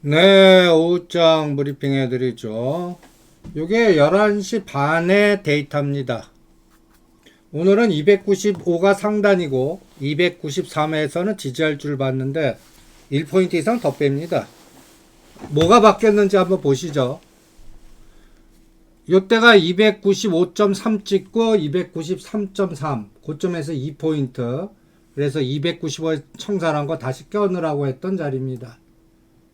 네, 오후장 브리핑 해드리죠. 요게 11시 반의 데이터입니다. 오늘은 295가 상단이고 293에서는 지지할 줄 봤는데 1포인트 이상 더 뺍니다. 뭐가 바뀌었는지 한번 보시죠. 요때가 295.3 찍고 293.3 고점에서 2포인트 그래서 295에 청산한 거 다시 껴넣으라고 했던 자리입니다.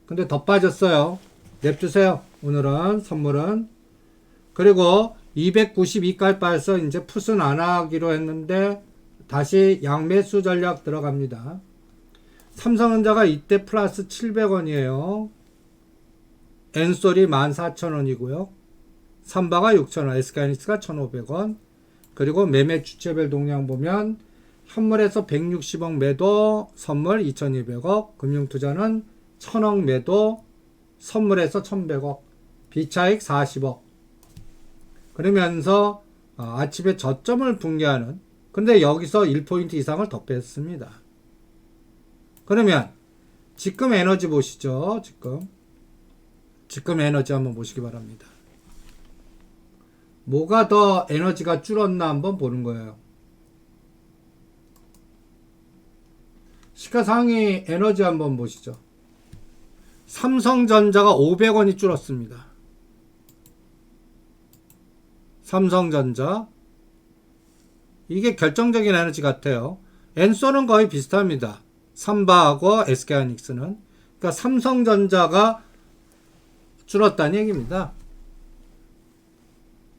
근데 더 빠졌어요. 냅두세요. 오늘은 선물은. 그리고 292까지 빠져서 이제 풋은 안 하기로 했는데 다시 양매수 전략 들어갑니다. 삼성전자가 이때 플러스 700원이에요. 엔솔이 14,000원이고요. 삼바가 6,000원, SK하이닉스가 1,500원. 그리고 매매 주체별 동향 보면 현물에서 160억 매도, 선물 2,200억, 금융투자는 1000억 매도, 선물에서 1100억, 비차익 40억. 그러면서 아, 아침에 저점을 붕괴하는 근데 여기서 1포인트 이상을 더 뺐습니다. 그러면 지금 에너지 보시죠. 지금 지금 에너지 한번 보시기 바랍니다. 뭐가 더 에너지가 줄었나 한번 보는 거예요. 시가상위 에너지 한번 보시죠. 삼성전자가 500원이 줄었습니다. 삼성전자 이게 결정적인 에너지 같아요. 엔소는 거의 비슷합니다. 삼바하고 SK하이닉스는 그러니까 삼성전자가 줄었다는 얘기입니다.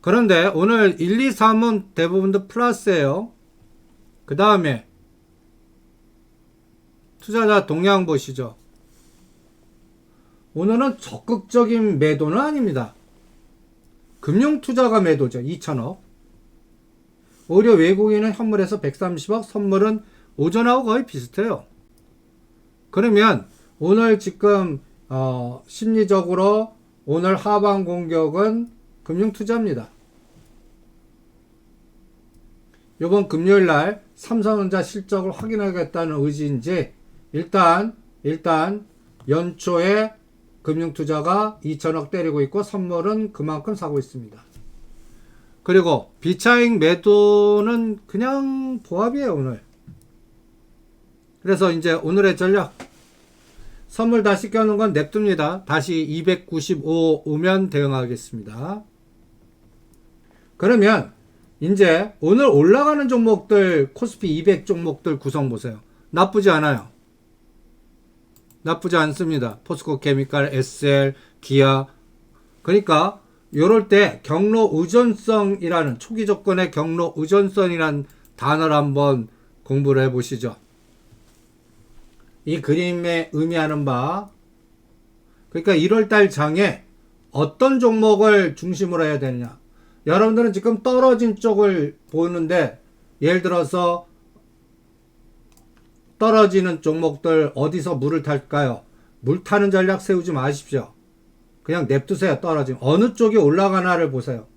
그런데 오늘 1, 2, 3은 대부분 다 플러스예요. 그 다음에 투자자 동향 보시죠. 오늘은 적극적인 매도는 아닙니다. 금융 투자가 매도죠. 2천억. 오히려 외국인은 현물에서 130억, 선물은 오전하고 거의 비슷해요. 그러면 오늘 지금 어, 심리적으로 오늘 하방 공격은 금융 투자입니다. 이번 금요일 날 삼성전자 실적을 확인하겠다는 의지인지 일단 일단 연초에 금융투자가 2천억 때리고 있고 선물은 그만큼 사고 있습니다. 그리고 비차익 매도는 그냥 보합이에요 오늘. 그래서 이제 오늘의 전략 선물 다시 껴놓은 건 냅둡니다. 다시 295 오면 대응하겠습니다. 그러면 이제 오늘 올라가는 종목들 코스피 200 종목들 구성 보세요. 나쁘지 않아요. 나쁘지 않습니다. 포스코 케미칼, SL, 기아. 그러니까 요럴 때 경로 의존성이라는 초기 조건의 경로 의존성이라는 단어를 한번 공부를 해 보시죠. 이 그림에 의미하는 바 그러니까 1월 달 장에 어떤 종목을 중심으로 해야 되느냐. 여러분들은 지금 떨어진 쪽을 보는데 예를 들어서 떨어지는 종목들 어디서 물을 탈까요? 물 타는 전략 세우지 마십시오. 그냥 냅두세요. 떨어지면 어느 쪽이 올라가나를 보세요.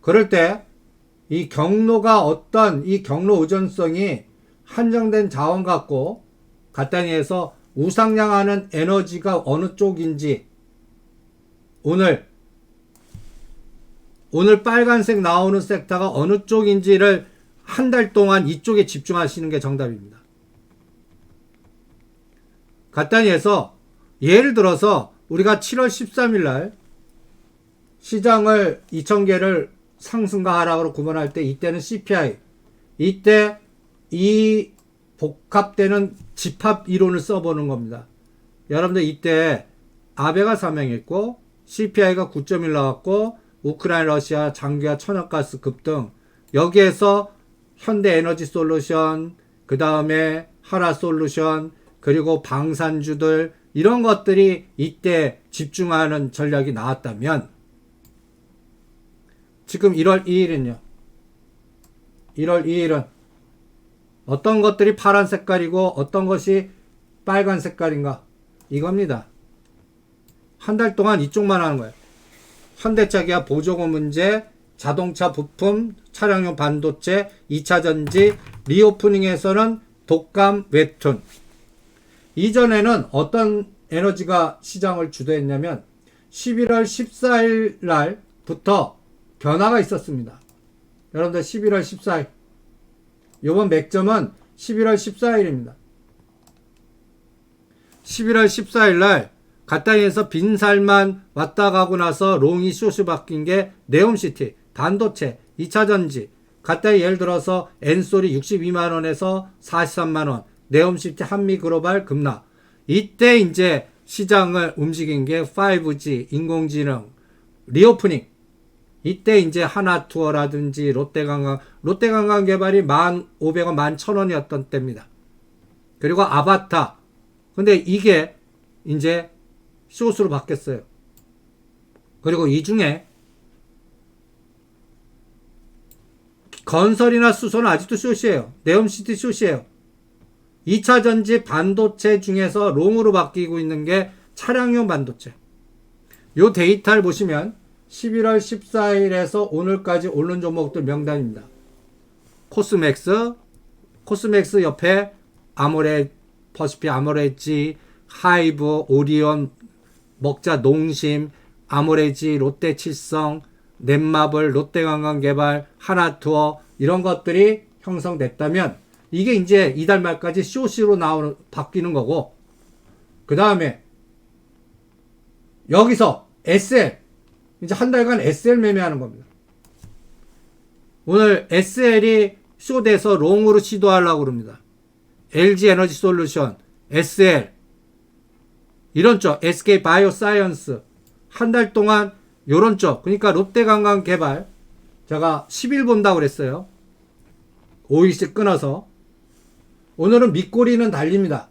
그럴 때 이 경로가 어떤 이 경로 의존성이 한정된 자원 갖고 간단히 해서 우상향하는 에너지가 어느 쪽인지 오늘 오늘 빨간색 나오는 섹터가 어느 쪽인지를 한 달 동안 이쪽에 집중하시는 게 정답입니다. 간단히 해서 예를 들어서 우리가 7월 13일 날 시장을 2,000개를 상승과 하락으로 구분할 때 이때는 CPI 이때 이 복합되는 집합 이론을 써보는 겁니다. 여러분들 이때 아베가 사명했고 CPI가 9.1 나왔고 우크라이나 러시아 장기화 천연가스 급 등 여기에서 현대 에너지 솔루션 그 다음에 하라 솔루션 그리고 방산주들 이런 것들이 이때 집중하는 전략이 나왔다면 지금 1월 2일은요. 1월 2일은 어떤 것들이 파란 색깔이고 어떤 것이 빨간 색깔인가 이겁니다. 한 달 동안 이쪽만 하는 거예요. 현대차기와 보조금 문제, 자동차 부품, 차량용 반도체, 2차 전지, 리오프닝에서는 독감, 웹툰. 이전에는 어떤 에너지가 시장을 주도했냐면 11월 14일 날부터 변화가 있었습니다. 여러분들 11월 14일. 요번 맥점은 11월 14일입니다. 11월 14일 날 가타이에서 빈살만 왔다 가고 나서 롱이 숏이 바뀐 게 네옴시티, 반도체, 2차 전지. 가타이 예를 들어서 엔솔이 62만 원에서 43만 원, 네옴시티 한미 글로벌 급락. 이때 이제 시장을 움직인 게 5G, 인공지능, 리오프닝. 이때 이제 하나투어라든지 롯데관광, 롯데관광 개발이 1,500원, 11,000원이었던 때입니다. 그리고 아바타. 근데 이게 이제 숏으로 바뀌었어요. 그리고 이 중에 건설이나 수소는 아직도 숏이에요. 네옴시티 숏이에요. 2차 전지 반도체 중에서 롱으로 바뀌고 있는 게 차량용 반도체. 요 데이터를 보시면 11월 14일에서 오늘까지 오른 종목들 명단입니다. 코스맥스, 코스맥스 옆에 아모레, 퍼시피 아모레지, 하이브, 오리온, 먹자 농심, 아모레지, 롯데칠성, 넷마블, 롯데관광개발, 하나투어 이런 것들이 형성됐다면 이게 이제 이달 말까지 쇼시로 나오는 바뀌는 거고 그 다음에 여기서 SL 이제 한 달간 SL 매매하는 겁니다. 오늘 SL이 쇼돼서 롱으로 시도하려고 그럽니다. LG 에너지 솔루션, SL 이런 쪽 SK 바이오사이언스 한 달 동안 요런 쪽 그러니까 롯데관광 개발 제가 10일 본다고 그랬어요. 5일씩 끊어서 오늘은 밑꼬리는 달립니다.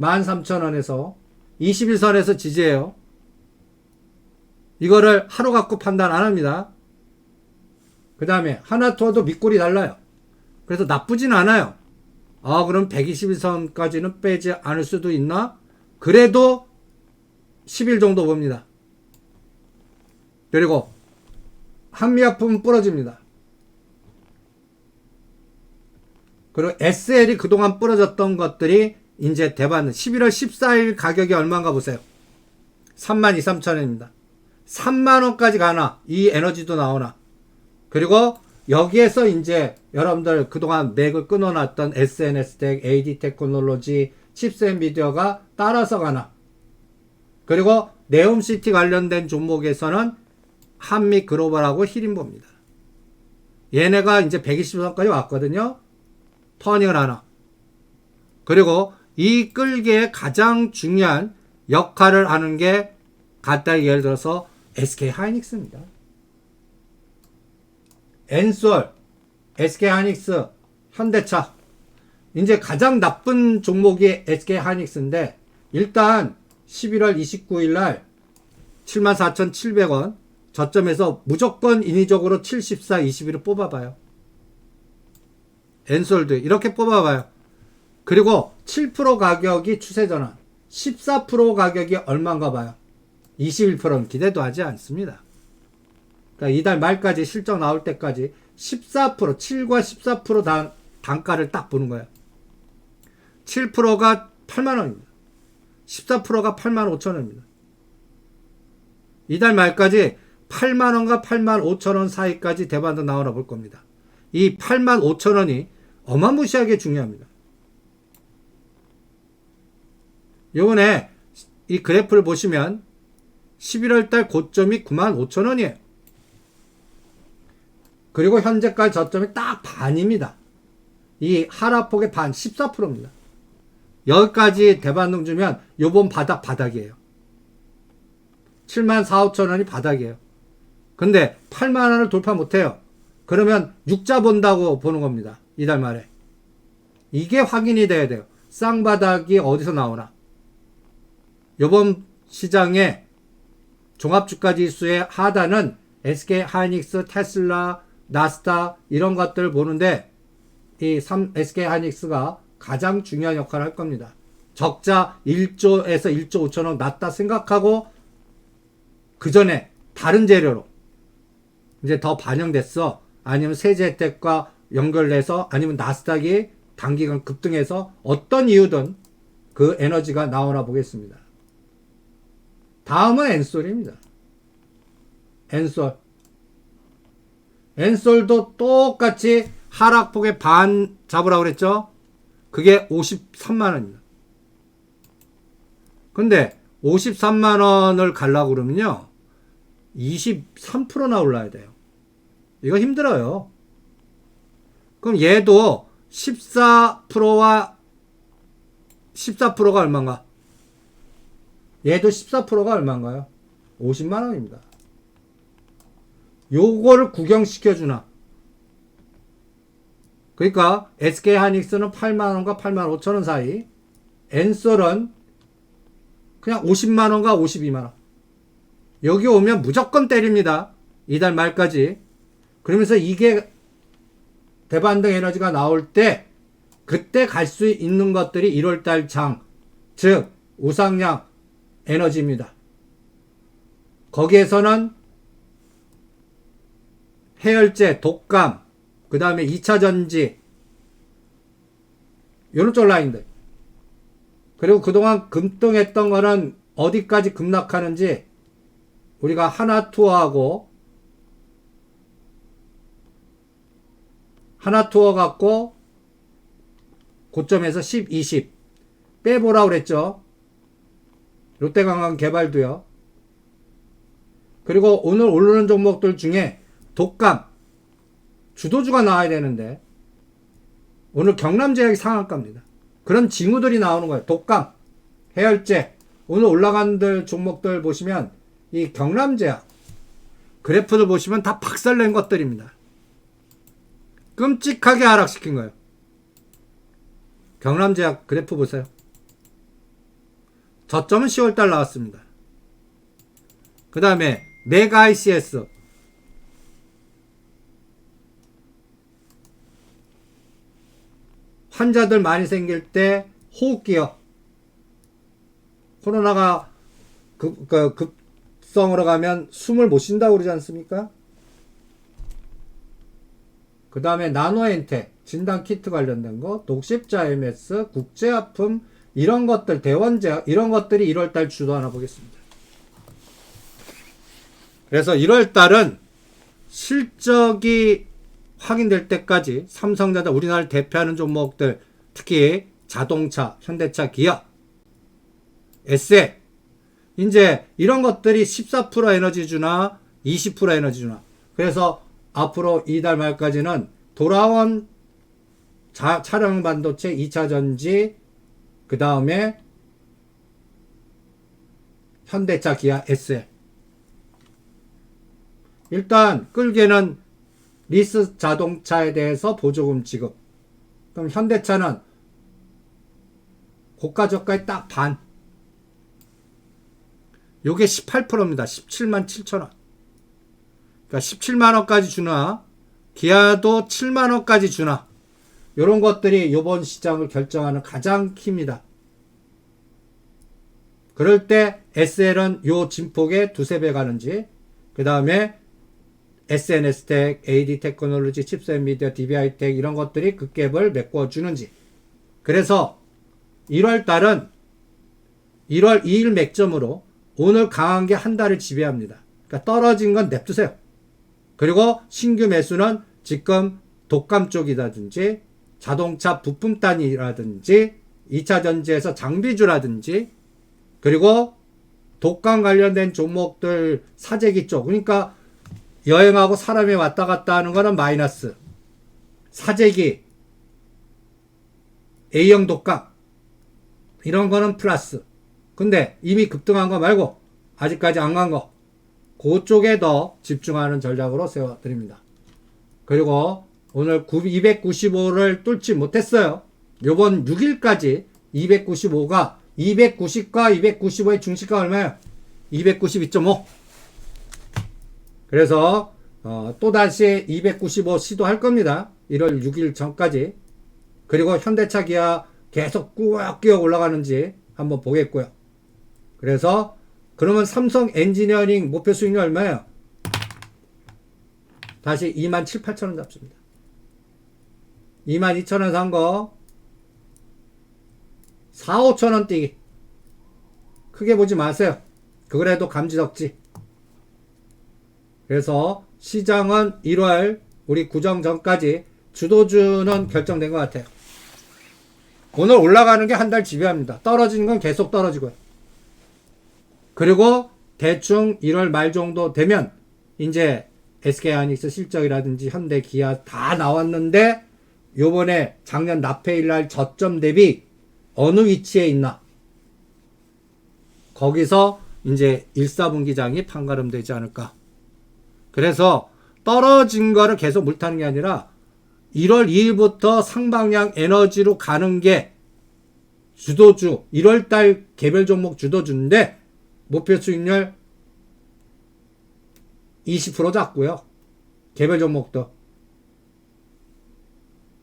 13,000원에서 21선에서 지지해요. 이거를 하루 갖고 판단 안 합니다. 그 다음에 하나투어도 밑꼬리 달라요. 그래서 나쁘진 않아요. 아, 그럼 121선까지는 빼지 않을 수도 있나? 그래도 10일 정도 봅니다. 그리고 한미약품은 부러집니다. 그리고 SL이 그동안 부러졌던 것들이 이제 대받는 11월 14일 가격이 얼마인가 보세요. 3만 2, 3천 원입니다. 3만 원까지 가나 이 에너지도 나오나 그리고 여기에서 이제 여러분들 그동안 맥을 끊어놨던 SNS 텍, AD 테크놀로지, 칩스 엔비디어가 따라서 가나 그리고 네옴시티 관련된 종목에서는 한미 글로벌하고 히림보입니다. 얘네가 이제 120선까지 왔거든요. 터닝을 하나. 그리고 이 끌기에 가장 중요한 역할을 하는 게 간단히 예를 들어서 SK 하이닉스입니다. 엔솔, SK 하이닉스, 현대차. 이제 가장 나쁜 종목이 SK 하이닉스인데 일단 11월 29일 날 74,700원 저점에서 무조건 인위적으로 74, 21을 뽑아봐요. 엔솔드 이렇게 뽑아봐요. 그리고 7% 가격이 추세 전환, 14% 가격이 얼마인가 봐요. 21%는 기대도 하지 않습니다. 그러니까 이달 말까지 실적 나올 때까지 14%, 7과 14% 단, 단가를 딱 보는 거예요. 7%가 8만 원입니다. 14%가 8만 5천 원입니다. 이달 말까지 8만 원과 8만 5천 원 사이까지 대반도 나오나 볼 겁니다. 이 8만 5천 원이 어마무시하게 중요합니다. 요번에 이 그래프를 보시면 11월 달 고점이 9만 5천 원이에요. 그리고 현재까지 저점이 딱 반입니다. 이 하락폭의 반 14%입니다. 여기까지 대반등 주면 요번 바닥 바닥이에요. 7만 4, 5천 원이 바닥이에요. 근데 8만 원을 돌파 못해요. 그러면 육자 본다고 보는 겁니다. 이달 말에. 이게 확인이 돼야 돼요. 쌍바닥이 어디서 나오나. 요번 시장에 종합주가 지수의 하단은 SK 하이닉스, 테슬라, 나스타 이런 것들 보는데 이 3, SK 하이닉스가 가장 중요한 역할을 할 겁니다. 적자 1조에서 1조 5천억 낮다 생각하고 그 전에 다른 재료로 이제 더 반영됐어. 아니면 세제 혜택과 연결돼서 아니면 나스닥이 단기간 급등해서 어떤 이유든 그 에너지가 나오나 보겠습니다. 다음은 엔솔입니다. 엔솔. 엔솔도 똑같이 하락폭의 반 잡으라고 그랬죠? 그게 53만 원입니다. 근데 53만 원을 갈라고 그러면요. 23%나 올라야 돼요. 이거 힘들어요. 그럼 얘도 14%와 14%가 얼마인가? 얘도 14%가 얼마인가요? 50만 원입니다. 요거를 구경시켜 주나? 그러니까 SK 하이닉스는 8만 원과 8만 5천 원 사이, 엔솔은 그냥 50만 원과 52만 원. 여기 오면 무조건 때립니다. 이달 말까지. 그러면서 이게 대반등 에너지가 나올 때 그때 갈 수 있는 것들이 1월 달 장, 즉 우상향 에너지입니다. 거기에서는 해열제, 독감, 그 다음에 2차 전지, 요런 쪽 라인들. 그리고 그동안 급등했던 거는 어디까지 급락하는지 우리가 하나 투어하고 하나 투어 갖고 고점에서 10, 20 빼보라 그랬죠. 롯데관광 개발도요. 그리고 오늘 오르는 종목들 중에 독감 주도주가 나와야 되는데 오늘 경남제약이 상한가입니다. 그런 징후들이 나오는 거예요. 독감, 해열제 오늘 올라간들 종목들 보시면 이 경남제약 그래프를 보시면 다 박살낸 것들입니다. 끔찍하게 하락시킨 거예요. 경남제약 그래프 보세요. 저점은 10월달 나왔습니다. 그 다음에 메가 ICS 환자들 많이 생길 때 호흡기요. 코로나가 급, 그, 급성으로 가면 숨을 못 쉰다고 그러지 않습니까? 그 다음에 나노엔테, 진단키트 관련된 거, 독십자 MS, 국제아픔, 이런 것들, 대원제, 이런 것들이 1월달 주도 하나 보겠습니다. 그래서 1월달은 실적이 확인될 때까지 삼성전자 우리나라를 대표하는 종목들 특히 자동차, 현대차, 기아, 에세 이제 이런 것들이 14% 에너지 주나 20% 에너지 주나. 그래서 앞으로 이달 말까지는 돌아온 자, 차량 반도체 2차 전지 그 다음에 현대차, 기아, 에세 일단 끌게는 리스 자동차에 대해서 보조금 지급. 그럼 현대차는 고가 저가의 딱 반. 요게 18%입니다. 17만 7천 원. 그러니까 17만 원까지 주나 기아도 7만 원까지 주나 요런 것들이 요번 시장을 결정하는 가장 키입니다. 그럴 때 SL은 요 진폭에 두세 배 가는지 그 다음에 SNS텍, AD 테크놀로지, 칩셋 미디어, DBI텍 이런 것들이 그 갭을 메꿔주는지. 그래서 1월 달은 1월 2일 맥점으로 오늘 강한 게 한 달을 지배합니다. 그러니까 떨어진 건 냅두세요. 그리고 신규 매수는 지금 독감 쪽이라든지 자동차 부품 단이라든지 2차 전지에서 장비주라든지 그리고 독감 관련된 종목들 사재기 쪽 그러니까 여행하고 사람이 왔다 갔다 하는 거는 마이너스. 사재기, A형 독감, 이런 거는 플러스. 근데 이미 급등한 거 말고, 아직까지 안 간 거, 그쪽에 더 집중하는 전략으로 세워드립니다. 그리고 오늘 295를 뚫지 못했어요. 요번 6일까지 295가 290과 295의 중시가 얼마예요? 292.5. 그래서 어, 또다시 295 시도할 겁니다. 1월 6일 전까지. 그리고 현대차 기아 계속 꾸역꾸역 올라가는지 한번 보겠고요. 그래서 그러면 삼성 엔지니어링 목표 수익률 얼마예요? 다시 2만 7, 8천 원 잡습니다. 2만 2천 원 산 거 4, 5천 원 뛰기. 크게 보지 마세요. 그래도 감지덕지. 그래서 시장은 1월 우리 구정 전까지 주도주는 결정된 것 같아요. 오늘 올라가는 게 한 달 지배합니다. 떨어지는 건 계속 떨어지고요. 그리고 대충 1월 말 정도 되면 이제 SK 하이닉스 실적이라든지 현대 기아 다 나왔는데 요번에 작년 납해일 날 저점 대비 어느 위치에 있나 거기서 이제 1, 4분기장이 판가름 되지 않을까. 그래서 떨어진 거를 계속 물타는 게 아니라 1월 2일부터 상방향 에너지로 가는 게 주도주, 1월 달 개별 종목 주도주인데 목표 수익률 20% 잡고요. 개별 종목도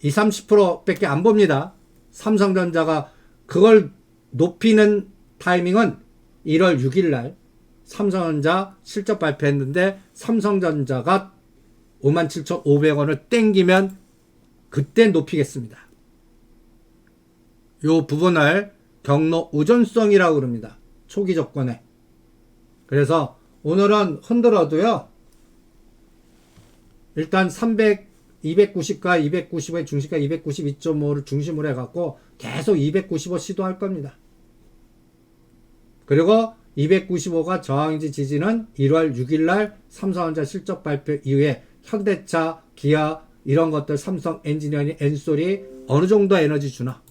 20, 30%밖에 안 봅니다. 삼성전자가 그걸 높이는 타이밍은 1월 6일 날 삼성전자 실적 발표했는데 삼성전자가 57,500원을 땡기면 그때 높이겠습니다. 요 부분을 경로 우전성이라고 그럽니다. 초기 조건에. 그래서 오늘은 흔들어도요. 일단 300, 290과 290의 중시가 292.5를 중심으로 해갖고 계속 295 시도할 겁니다. 그리고 295가 저항인지 지지는 1월 6일 날 삼성전자 실적 발표 이후에 현대차, 기아 이런 것들 삼성 엔지니어링 엔솔이 어느 정도 에너지 주나?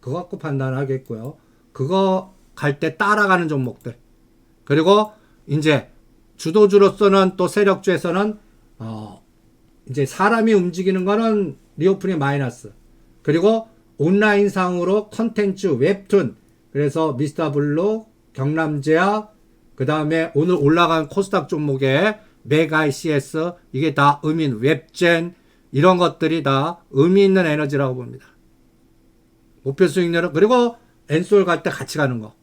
그거 갖고 판단하겠고요. 그거 갈 때 따라가는 종목들. 그리고 이제 주도주로서는 또 세력주에서는 어 이제 사람이 움직이는 거는 리오프닝 마이너스. 그리고 온라인상으로 컨텐츠 웹툰 그래서 미스터 블루 경남제약 그 다음에 오늘 올라간 코스닥 종목에 메가 CS 이게 다 의민 웹젠 이런 것들이 다 의미 있는 에너지라고 봅니다. 목표 수익률은 그리고 엔솔 갈 때 같이 가는 거.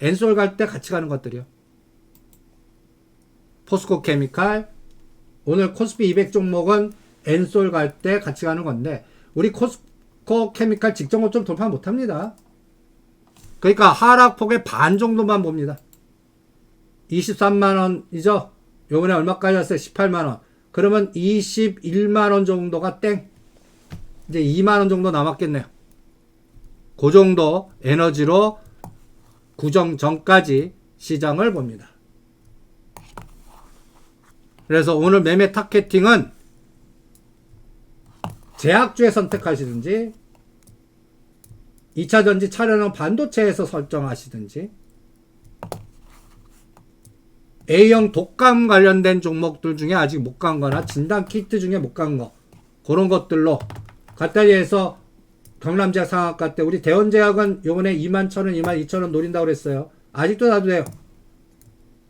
엔솔 갈 때 같이 가는 것들이요. 포스코 케미칼 오늘 코스피 200 종목은 엔솔 갈 때 같이 가는 건데 우리 코스코 케미칼 직전 고점 돌파 못 합니다. 그러니까 하락폭의 반 정도만 봅니다. 23만 원이죠. 요번에 얼마까지 왔어요? 18만 원. 그러면 21만 원 정도가 땡. 이제 2만 원 정도 남았겠네요. 그 정도 에너지로 구정 전까지 시장을 봅니다. 그래서 오늘 매매 타겟팅은 제약주에 선택하시든지 2차 전지 차량은 반도체에서 설정하시든지 A형 독감 관련된 종목들 중에 아직 못 간 거나 진단 키트 중에 못 간 거 그런 것들로 갖다리에서 경남제약 상한가 때 우리 대원제약은 요번에 2만 1천원 2만 2천원 노린다고 그랬어요. 아직도 놔도 돼요.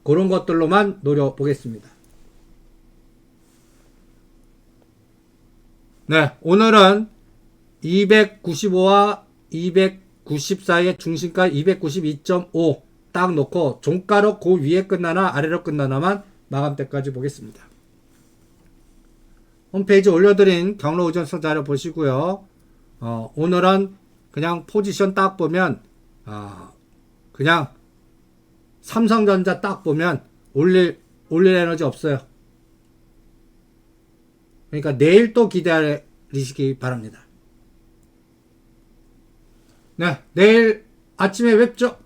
그런 것들로만 노려보겠습니다. 네 오늘은 295와 294의 중심가 292.5 딱 놓고 종가로 그 위에 끝나나 아래로 끝나나만 마감 때까지 보겠습니다. 홈페이지 올려드린 경로 의전서 자료 보시고요. 어, 오늘은 그냥 포지션 딱 보면 어, 그냥 삼성전자 딱 보면 올릴 올릴 에너지 없어요. 그러니까 내일 또 기다리시기 바랍니다. 네, 내일 아침에 뵙죠.